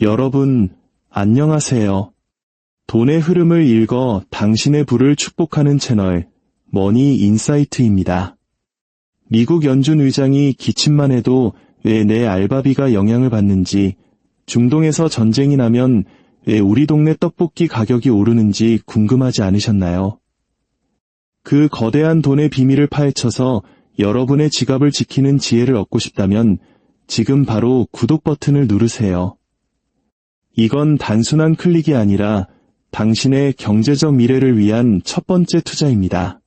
여러분, 안녕하세요. 돈의 흐름을 읽어 당신의 부를 축복하는 채널, 머니 인사이트입니다. 미국 연준 의장이 기침만 해도 왜 내 알바비가 영향을 받는지, 중동에서 전쟁이 나면 왜 우리 동네 떡볶이 가격이 오르는지 궁금하지 않으셨나요? 그 거대한 돈의 비밀을 파헤쳐서 여러분의 지갑을 지키는 지혜를 얻고 싶다면 지금 바로 구독 버튼을 누르세요. 이건 단순한 클릭이 아니라 당신의 경제적 미래를 위한 첫 번째 투자입니다.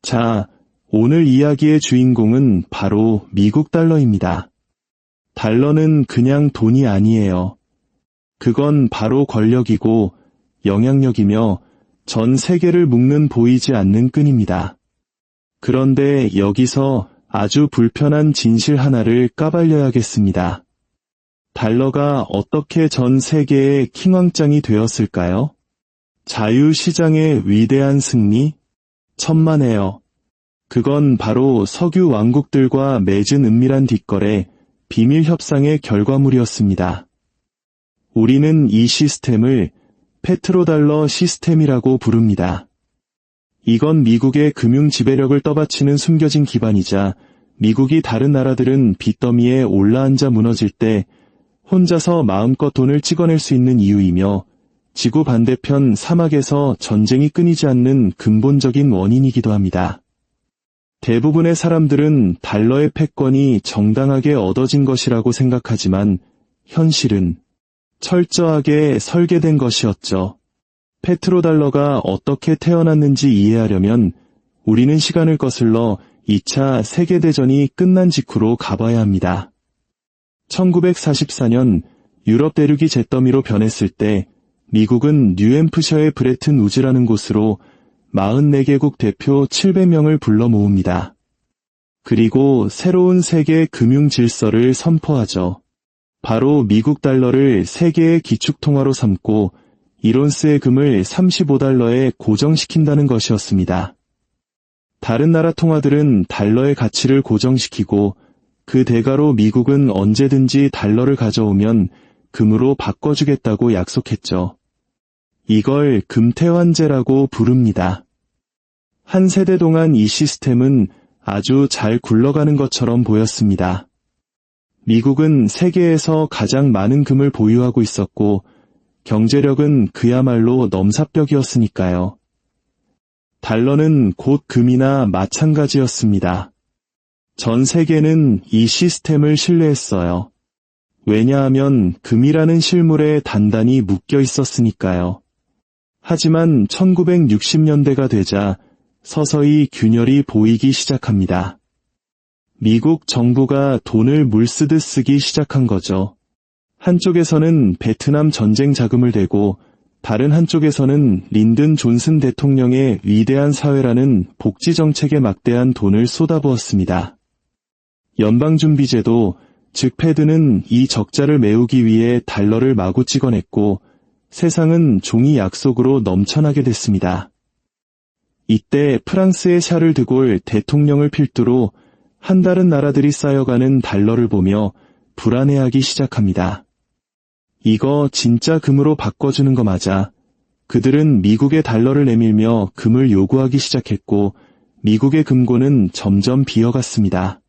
자, 오늘 이야기의 주인공은 바로 미국 달러입니다. 달러는 그냥 돈이 아니에요. 그건 바로 권력이고 영향력이며 전 세계를 묶는 보이지 않는 끈입니다. 그런데 여기서 아주 불편한 진실 하나를 까발려야겠습니다. 달러가 어떻게 전 세계의 킹왕짱이 되었을까요? 자유시장의 위대한 승리? 천만에요. 그건 바로 석유 왕국들과 맺은 은밀한 뒷거래, 비밀 협상의 결과물이었습니다. 우리는 이 시스템을 페트로달러 시스템이라고 부릅니다. 이건 미국의 금융 지배력을 떠받치는 숨겨진 기반이자 미국이 다른 나라들은 빚더미에 올라앉아 무너질 때 혼자서 마음껏 돈을 찍어낼 수 있는 이유이며 지구 반대편 사막에서 전쟁이 끊이지 않는 근본적인 원인이기도 합니다. 대부분의 사람들은 달러의 패권이 정당하게 얻어진 것이라고 생각하지만 현실은 철저하게 설계된 것이었죠. 페트로달러가 어떻게 태어났는지 이해하려면 우리는 시간을 거슬러 2차 세계대전이 끝난 직후로 가봐야 합니다. 1944년 유럽 대륙이 잿더미로 변했을 때 미국은 뉴햄프셔의 브레튼 우즈라는 곳으로 44개국 대표 700명을 불러 모읍니다. 그리고 새로운 세계 금융 질서를 선포하죠. 바로 미국 달러를 세계의 기축통화로 삼고 이론스의 금을 35달러에 고정시킨다는 것이었습니다. 다른 나라 통화들은 달러의 가치를 고정시키고 그 대가로 미국은 언제든지 달러를 가져오면 금으로 바꿔주겠다고 약속했죠. 이걸 금태환제라고 부릅니다. 한 세대 동안 이 시스템은 아주 잘 굴러가는 것처럼 보였습니다. 미국은 세계에서 가장 많은 금을 보유하고 있었고 경제력은 그야말로 넘사벽이었으니까요. 달러는 곧 금이나 마찬가지였습니다. 전 세계는 이 시스템을 신뢰했어요. 왜냐하면 금이라는 실물에 단단히 묶여 있었으니까요. 하지만 1960년대가 되자 서서히 균열이 보이기 시작합니다. 미국 정부가 돈을 물쓰듯 쓰기 시작한 거죠. 한쪽에서는 베트남 전쟁 자금을 대고 다른 한쪽에서는 린든 존슨 대통령의 위대한 사회라는 복지 정책에 막대한 돈을 쏟아부었습니다. 연방준비제도, 즉 패드는 이 적자를 메우기 위해 달러를 마구 찍어냈고 세상은 종이 약속으로 넘쳐나게 됐습니다. 이때 프랑스의 샤를 드골 대통령을 필두로 한 다른 나라들이 쌓여가는 달러를 보며 불안해하기 시작합니다. 이거 진짜 금으로 바꿔주는 거 맞아. 그들은 미국의 달러를 내밀며 금을 요구하기 시작했고 미국의 금고는 점점 비어갔습니다.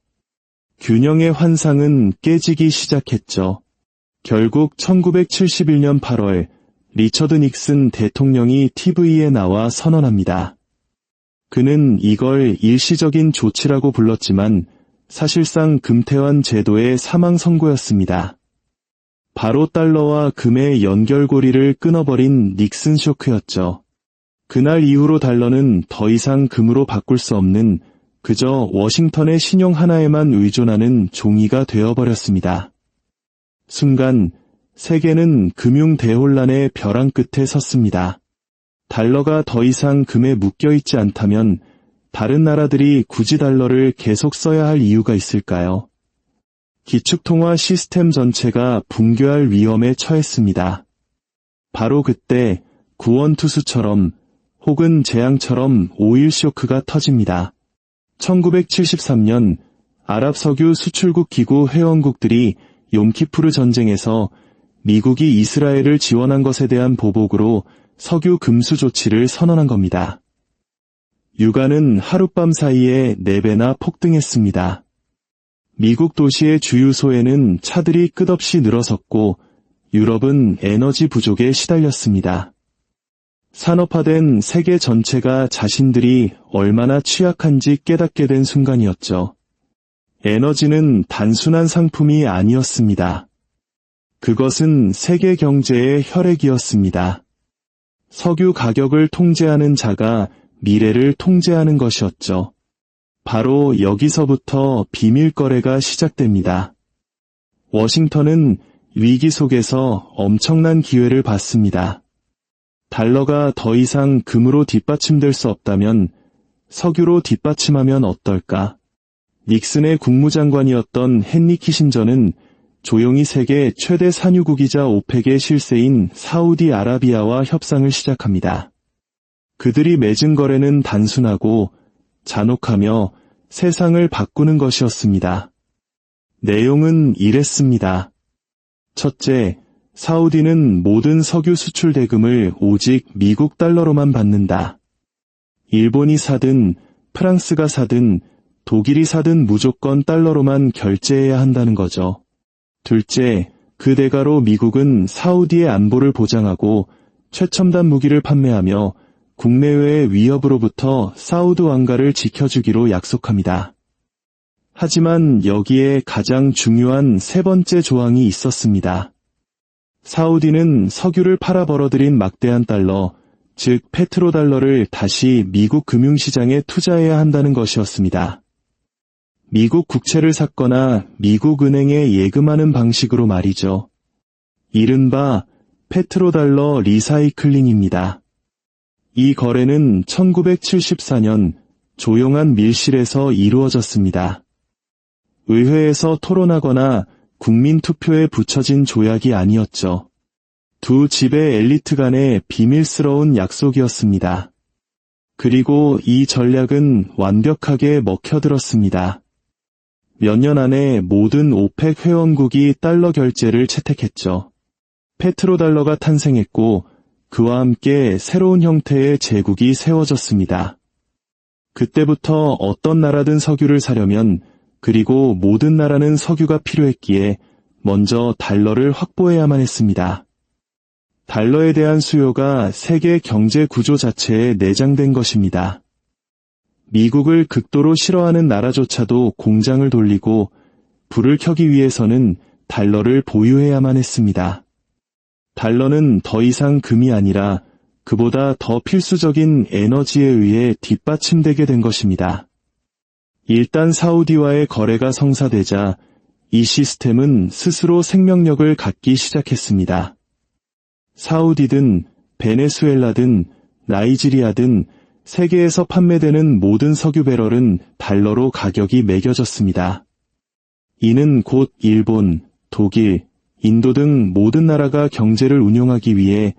균형의 환상은 깨지기 시작했죠. 결국 1971년 8월 리처드 닉슨 대통령이 TV에 나와 선언합니다. 그는 이걸 일시적인 조치라고 불렀지만 사실상 금태환 제도의 사망 선고였습니다. 바로 달러와 금의 연결고리를 끊어버린 닉슨 쇼크였죠. 그날 이후로 달러는 더 이상 금으로 바꿀 수 없는 그저 워싱턴의 신용 하나에만 의존하는 종이가 되어버렸습니다. 순간 세계는 금융 대혼란의 벼랑 끝에 섰습니다. 달러가 더 이상 금에 묶여 있지 않다면 다른 나라들이 굳이 달러를 계속 써야 할 이유가 있을까요? 기축통화 시스템 전체가 붕괴할 위험에 처했습니다. 바로 그때 구원투수처럼 혹은 재앙처럼 오일 쇼크가 터집니다. 1973년 아랍 석유 수출국 기구 회원국들이 욤키푸르 전쟁에서 미국이 이스라엘을 지원한 것에 대한 보복으로 석유 금수 조치를 선언한 겁니다. 유가는 하룻밤 사이에 4배나 폭등했습니다. 미국 도시의 주유소에는 차들이 끝없이 늘어섰고 유럽은 에너지 부족에 시달렸습니다. 산업화된 세계 전체가 자신들이 얼마나 취약한지 깨닫게 된 순간이었죠. 에너지는 단순한 상품이 아니었습니다. 그것은 세계 경제의 혈액이었습니다. 석유 가격을 통제하는 자가 미래를 통제하는 것이었죠. 바로 여기서부터 비밀 거래가 시작됩니다. 워싱턴은 위기 속에서 엄청난 기회를 받습니다. 달러가 더 이상 금으로 뒷받침될 수 없다면 석유로 뒷받침하면 어떨까? 닉슨의 국무장관이었던 헨리 키신저는 조용히 세계 최대 산유국이자 오펙의 실세인 사우디아라비아와 협상을 시작합니다. 그들이 맺은 거래는 단순하고 잔혹하며 세상을 바꾸는 것이었습니다. 내용은 이랬습니다. 첫째, 사우디는 모든 석유 수출 대금을 오직 미국 달러로만 받는다. 일본이 사든 프랑스가 사든 독일이 사든 무조건 달러로만 결제해야 한다는 거죠. 둘째, 그 대가로 미국은 사우디의 안보를 보장하고 최첨단 무기를 판매하며 국내외의 위협으로부터 사우드 왕가를 지켜주기로 약속합니다. 하지만 여기에 가장 중요한 세 번째 조항이 있었습니다. 사우디는 석유를 팔아 벌어들인 막대한 달러, 즉 페트로 달러를 다시 미국 금융시장에 투자해야 한다는 것이었습니다. 미국 국채를 샀거나 미국 은행에 예금하는 방식으로 말이죠. 이른바 페트로달러 리사이클링입니다. 이 거래는 1974년 조용한 밀실에서 이루어졌습니다. 의회에서 토론하거나 국민 투표에 붙여진 조약이 아니었죠. 두 집의 엘리트 간의 비밀스러운 약속이었습니다. 그리고 이 전략은 완벽하게 먹혀들었습니다. 몇 년 안에 모든 오펙 회원국이 달러 결제를 채택했죠. 페트로달러가 탄생했고 그와 함께 새로운 형태의 제국이 세워졌습니다. 그때부터 어떤 나라든 석유를 사려면 그리고 모든 나라는 석유가 필요했기에 먼저 달러를 확보해야만 했습니다. 달러에 대한 수요가 세계 경제 구조 자체에 내장된 것입니다. 미국을 극도로 싫어하는 나라조차도 공장을 돌리고 불을 켜기 위해서는 달러를 보유해야만 했습니다. 달러는 더 이상 금이 아니라 그보다 더 필수적인 에너지에 의해 뒷받침되게 된 것입니다. 일단 사우디와의 거래가 성사되자 이 시스템은 스스로 생명력을 갖기 시작했습니다. 사우디든 베네수엘라든 나이지리아든 세계에서 판매되는 모든 석유 배럴은 달러로 가격이 매겨졌습니다. 이는 곧 일본, 독일, 인도 등 모든 나라가 경제를 운용하기 위해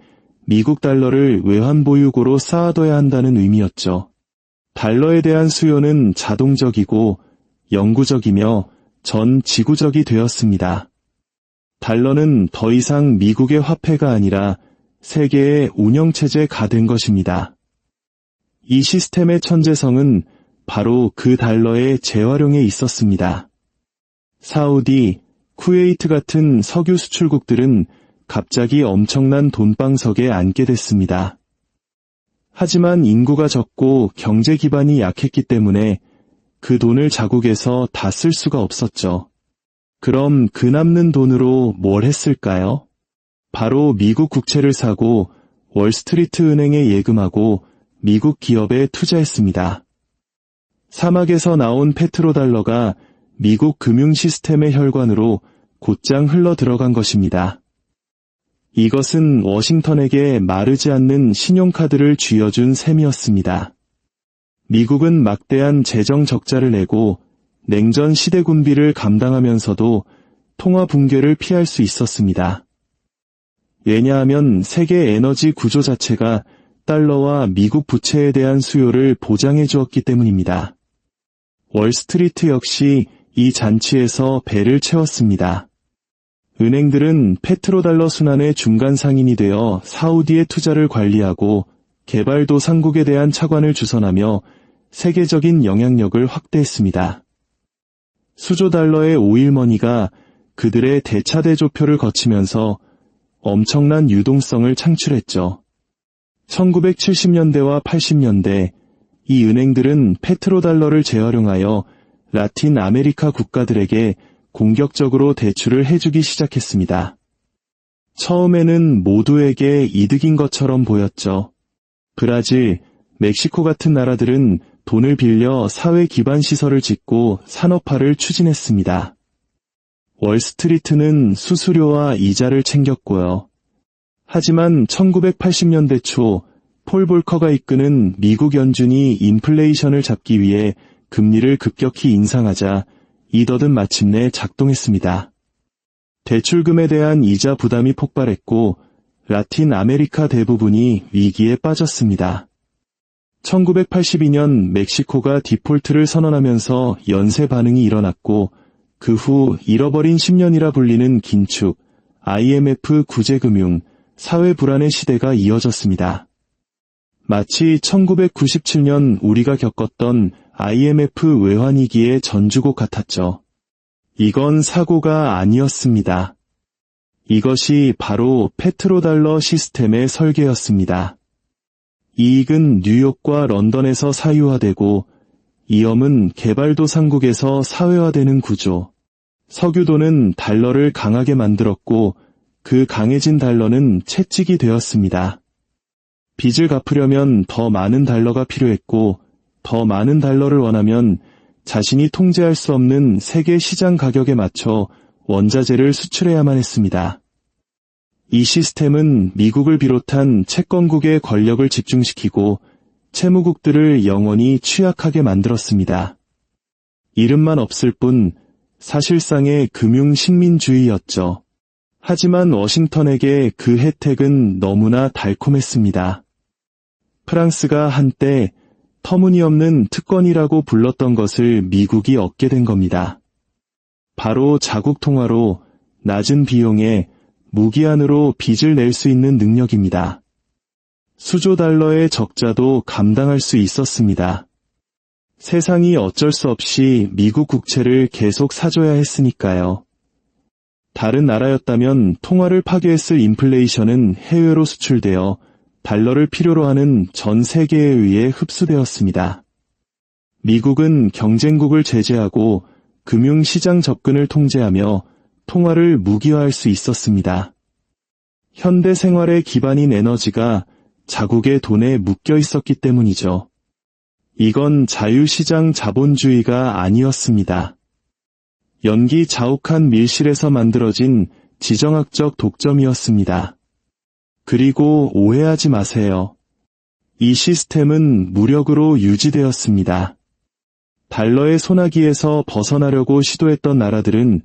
미국 달러를 외환 보유고로 쌓아둬야 한다는 의미였죠. 달러에 대한 수요는 자동적이고 영구적이며 전 지구적이 되었습니다. 달러는 더 이상 미국의 화폐가 아니라 세계의 운영체제가 된 것입니다. 이 시스템의 천재성은 바로 그 달러의 재활용에 있었습니다. 사우디, 쿠웨이트 같은 석유 수출국들은 갑자기 엄청난 돈방석에 앉게 됐습니다. 하지만 인구가 적고 경제 기반이 약했기 때문에 그 돈을 자국에서 다 쓸 수가 없었죠. 그럼 그 남는 돈으로 뭘 했을까요? 바로 미국 국채를 사고 월스트리트 은행에 예금하고 미국 기업에 투자했습니다. 사막에서 나온 페트로달러가 미국 금융 시스템의 혈관으로 곧장 흘러 들어간 것입니다. 이것은 워싱턴에게 마르지 않는 신용카드를 쥐어준 셈이었습니다. 미국은 막대한 재정 적자를 내고 냉전 시대 군비를 감당하면서도 통화 붕괴를 피할 수 있었습니다. 왜냐하면 세계 에너지 구조 자체가 달러와 미국 부채에 대한 수요를 보장해 주었기 때문입니다. 월스트리트 역시 이 잔치에서 배를 채웠습니다. 은행들은 페트로달러 순환의 중간 상인이 되어 사우디의 투자를 관리하고 개발도상국에 대한 차관을 주선하며 세계적인 영향력을 확대했습니다. 수조달러의 오일머니가 그들의 대차대조표를 거치면서 엄청난 유동성을 창출했죠. 1970년대와 80년대 이 은행들은 페트로달러를 재활용하여 라틴 아메리카 국가들에게 공격적으로 대출을 해주기 시작했습니다. 처음에는 모두에게 이득인 것처럼 보였죠. 브라질, 멕시코 같은 나라들은 돈을 빌려 사회 기반 시설을 짓고 산업화를 추진했습니다. 월스트리트는 수수료와 이자를 챙겼고요. 하지만 1980년대 초 폴 볼커가 이끄는 미국 연준이 인플레이션을 잡기 위해 금리를 급격히 인상하자 이더든 마침내 작동했습니다. 대출금에 대한 이자 부담이 폭발했고 라틴 아메리카 대부분이 위기에 빠졌습니다. 1982년 멕시코가 디폴트를 선언하면서 연쇄 반응이 일어났고 그 후 잃어버린 10년이라 불리는 긴축, IMF 구제금융, 사회 불안의 시대가 이어졌습니다. 마치 1997년 우리가 겪었던 IMF 외환위기의 전주곡 같았죠. 이건 사고가 아니었습니다. 이것이 바로 페트로달러 시스템의 설계였습니다. 이익은 뉴욕과 런던에서 사유화되고 이염은 개발도상국에서 사회화되는 구조. 석유도는 달러를 강하게 만들었고 그 강해진 달러는 채찍이 되었습니다. 빚을 갚으려면 더 많은 달러가 필요했고 더 많은 달러를 원하면 자신이 통제할 수 없는 세계 시장 가격에 맞춰 원자재를 수출해야만 했습니다. 이 시스템은 미국을 비롯한 채권국의 권력을 집중시키고 채무국들을 영원히 취약하게 만들었습니다. 이름만 없을 뿐 사실상의 금융 식민주의였죠. 하지만 워싱턴에게 그 혜택은 너무나 달콤했습니다. 프랑스가 한때 터무니없는 특권이라고 불렀던 것을 미국이 얻게 된 겁니다. 바로 자국 통화로 낮은 비용에 무기한으로 빚을 낼 수 있는 능력입니다. 수조 달러의 적자도 감당할 수 있었습니다. 세상이 어쩔 수 없이 미국 국채를 계속 사줘야 했으니까요. 다른 나라였다면 통화를 파괴했을 인플레이션은 해외로 수출되어 달러를 필요로 하는 전 세계에 의해 흡수되었습니다. 미국은 경쟁국을 제재하고 금융시장 접근을 통제하며 통화를 무기화할 수 있었습니다. 현대 생활의 기반인 에너지가 자국의 돈에 묶여 있었기 때문이죠. 이건 자유시장 자본주의가 아니었습니다. 연기 자욱한 밀실에서 만들어진 지정학적 독점이었습니다. 그리고 오해하지 마세요. 이 시스템은 무력으로 유지되었습니다. 달러의 소나기에서 벗어나려고 시도했던 나라들은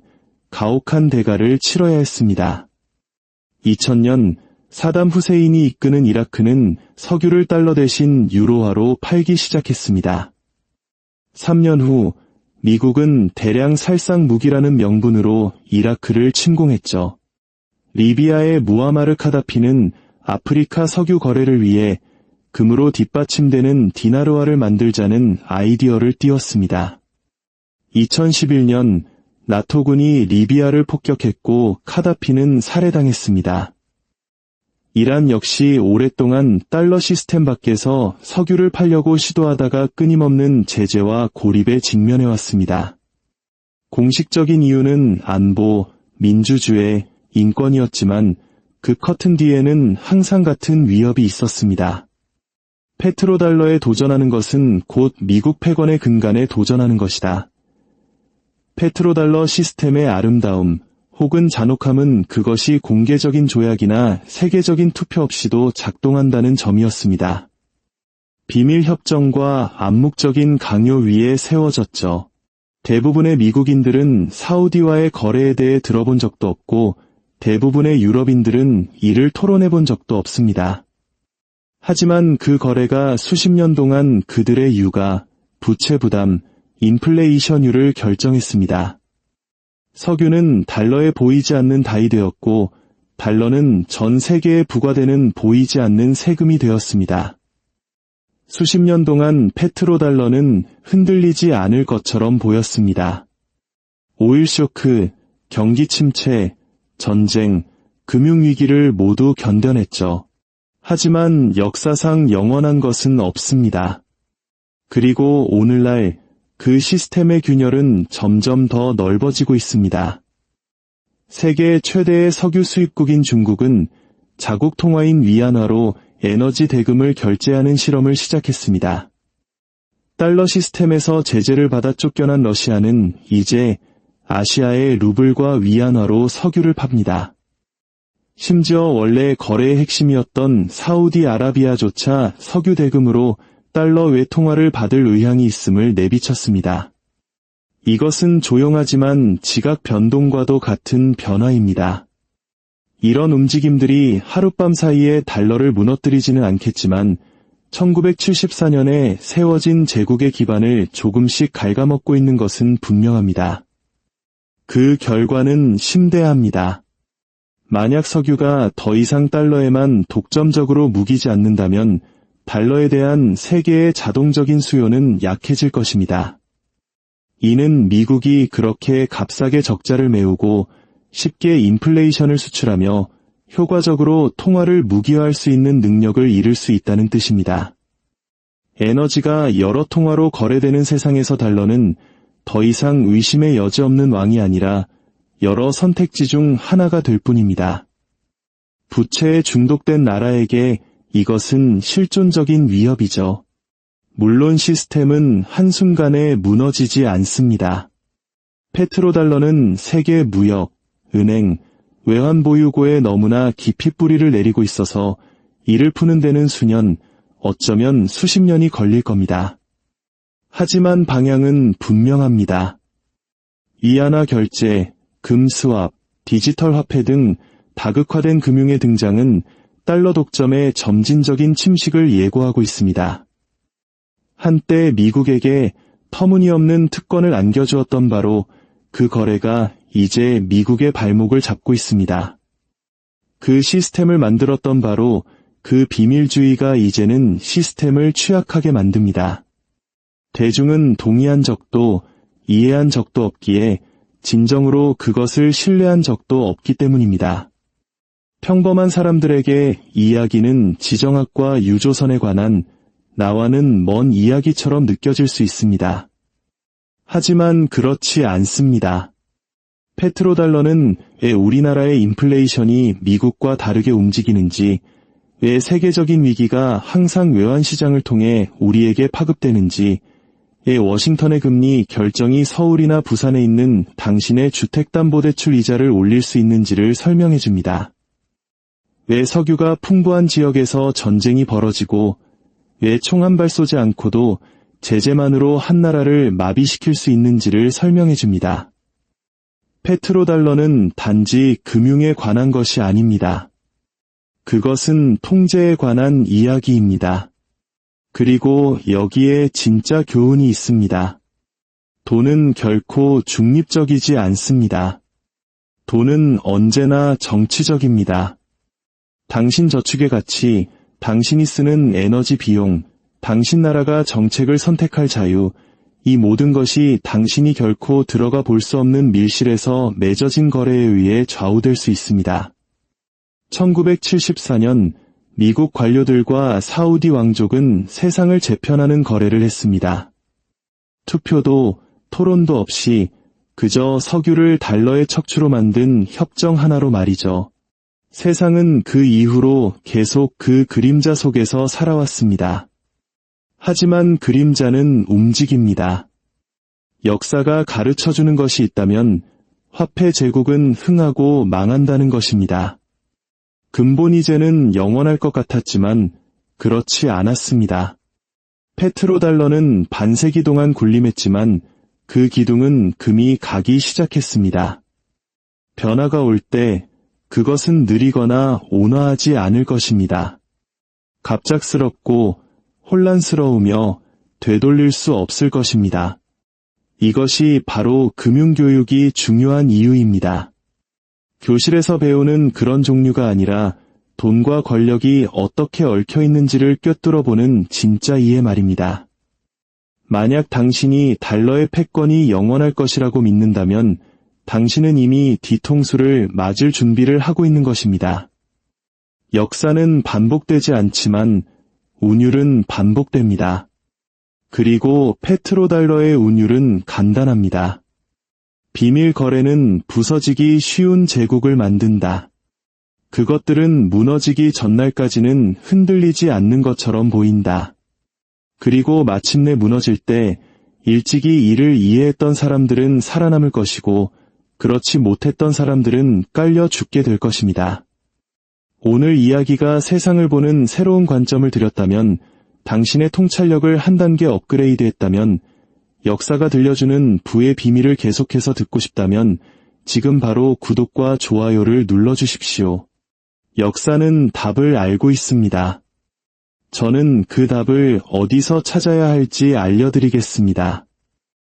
가혹한 대가를 치러야 했습니다. 2000년 사담 후세인이 이끄는 이라크는 석유를 달러 대신 유로화로 팔기 시작했습니다. 3년 후 미국은 대량 살상 무기라는 명분으로 이라크를 침공했죠. 리비아의 무아마르 카다피는 아프리카 석유 거래를 위해 금으로 뒷받침되는 디나르화를 만들자는 아이디어를 띄웠습니다. 2011년 나토군이 리비아를 폭격했고 카다피는 살해당했습니다. 이란 역시 오랫동안 달러 시스템 밖에서 석유를 팔려고 시도하다가 끊임없는 제재와 고립에 직면해왔습니다. 공식적인 이유는 안보, 민주주의, 인권이었지만 그 커튼 뒤에는 항상 같은 위협이 있었습니다. 페트로달러에 도전하는 것은 곧 미국 패권의 근간에 도전하는 것이다. 페트로달러 시스템의 아름다움 혹은 잔혹함은 그것이 공개적인 조약이나 세계적인 투표 없이도 작동한다는 점이었습니다. 비밀 협정과 암묵적인 강요 위에 세워졌죠. 대부분의 미국인들은 사우디와의 거래에 대해 들어본 적도 없고 대부분의 유럽인들은 이를 토론해 본 적도 없습니다. 하지만 그 거래가 수십 년 동안 그들의 육아, 부채 부담, 인플레이션율을 결정했습니다. 석유는 달러에 보이지 않는 달이 되었고, 달러는 전 세계에 부과되는 보이지 않는 세금이 되었습니다. 수십 년 동안 페트로 달러는 흔들리지 않을 것처럼 보였습니다. 오일 쇼크, 경기 침체, 전쟁, 금융위기를 모두 견뎌냈죠. 하지만 역사상 영원한 것은 없습니다. 그리고 오늘날 그 시스템의 균열은 점점 더 넓어지고 있습니다. 세계 최대의 석유 수입국인 중국은 자국 통화인 위안화로 에너지 대금을 결제하는 실험을 시작했습니다. 달러 시스템에서 제재를 받아 쫓겨난 러시아는 이제 아시아의 루블과 위안화로 석유를 팝니다. 심지어 원래 거래의 핵심이었던 사우디아라비아조차 석유 대금으로 달러 외통화를 받을 의향이 있음을 내비쳤습니다. 이것은 조용하지만 지각 변동과도 같은 변화입니다. 이런 움직임들이 하룻밤 사이에 달러를 무너뜨리지는 않겠지만 1974년에 세워진 제국의 기반을 조금씩 갉아먹고 있는 것은 분명합니다. 그 결과는 심대합니다. 만약 석유가 더 이상 달러에만 독점적으로 무기지 않는다면 달러에 대한 세계의 자동적인 수요는 약해질 것입니다. 이는 미국이 그렇게 값싸게 적자를 메우고 쉽게 인플레이션을 수출하며 효과적으로 통화를 무기화할 수 있는 능력을 잃을 수 있다는 뜻입니다. 에너지가 여러 통화로 거래되는 세상에서 달러는 더 이상 의심의 여지 없는 왕이 아니라 여러 선택지 중 하나가 될 뿐입니다. 부채에 중독된 나라에게 이것은 실존적인 위협이죠. 물론 시스템은 한순간에 무너지지 않습니다. 페트로달러는 세계 무역, 은행, 외환보유고에 너무나 깊이 뿌리를 내리고 있어서 이를 푸는 데는 수년, 어쩌면 수십 년이 걸릴 겁니다. 하지만 방향은 분명합니다. 위안화 결제, 금스왑, 디지털 화폐 등 다극화된 금융의 등장은 달러 독점의 점진적인 침식을 예고하고 있습니다. 한때 미국에게 터무니없는 특권을 안겨주었던 바로 그 거래가 이제 미국의 발목을 잡고 있습니다. 그 시스템을 만들었던 바로 그 비밀주의가 이제는 시스템을 취약하게 만듭니다. 대중은 동의한 적도 이해한 적도 없기에 진정으로 그것을 신뢰한 적도 없기 때문입니다. 평범한 사람들에게 이야기는 지정학과 유조선에 관한 나와는 먼 이야기처럼 느껴질 수 있습니다. 하지만 그렇지 않습니다. 페트로달러는 왜 우리나라의 인플레이션이 미국과 다르게 움직이는지, 왜 세계적인 위기가 항상 외환시장을 통해 우리에게 파급되는지, 왜 워싱턴의 금리 결정이 서울이나 부산에 있는 당신의 주택담보대출 이자를 올릴 수 있는지를 설명해 줍니다. 왜 석유가 풍부한 지역에서 전쟁이 벌어지고 왜 총한발 쏘지 않고도 제재만으로 한 나라를 마비시킬 수 있는지를 설명해 줍니다. 페트로달러는 단지 금융에 관한 것이 아닙니다. 그것은 통제에 관한 이야기입니다. 그리고 여기에 진짜 교훈이 있습니다. 돈은 결코 중립적이지 않습니다. 돈은 언제나 정치적입니다. 당신 저축의 가치, 당신이 쓰는 에너지 비용, 당신 나라가 정책을 선택할 자유, 이 모든 것이 당신이 결코 들어가 볼 수 없는 밀실에서 맺어진 거래에 의해 좌우될 수 있습니다. 1974년 미국 관료들과 사우디 왕족은 세상을 재편하는 거래를 했습니다. 투표도 토론도 없이 그저 석유를 달러의 척추로 만든 협정 하나로 말이죠. 세상은 그 이후로 계속 그 그림자 속에서 살아왔습니다. 하지만 그림자는 움직입니다. 역사가 가르쳐 주는 것이 있다면 화폐 제국은 흥하고 망한다는 것입니다. 근본 이제는 영원할 것 같았지만 그렇지 않았습니다. 페트로달러는 반세기 동안 군림했지만 그 기둥은 금이 가기 시작했습니다. 변화가 올 때 그것은 느리거나 온화하지 않을 것입니다. 갑작스럽고 혼란스러우며 되돌릴 수 없을 것입니다. 이것이 바로 금융교육이 중요한 이유입니다. 교실에서 배우는 그런 종류가 아니라 돈과 권력이 어떻게 얽혀 있는지를 꿰뚫어 보는 진짜 이해 말입니다. 만약 당신이 달러의 패권이 영원할 것이라고 믿는다면 당신은 이미 뒤통수를 맞을 준비를 하고 있는 것입니다. 역사는 반복되지 않지만 운율은 반복됩니다. 그리고 페트로달러의 운율은 간단합니다. 비밀 거래는 부서지기 쉬운 제국을 만든다. 그것들은 무너지기 전날까지는 흔들리지 않는 것처럼 보인다. 그리고 마침내 무너질 때 일찍이 이를 이해했던 사람들은 살아남을 것이고 그렇지 못했던 사람들은 깔려 죽게 될 것입니다. 오늘 이야기가 세상을 보는 새로운 관점을 드렸다면 당신의 통찰력을 한 단계 업그레이드 했다면 역사가 들려주는 부의 비밀을 계속해서 듣고 싶다면 지금 바로 구독과 좋아요를 눌러주십시오. 역사는 답을 알고 있습니다. 저는 그 답을 어디서 찾아야 할지 알려드리겠습니다.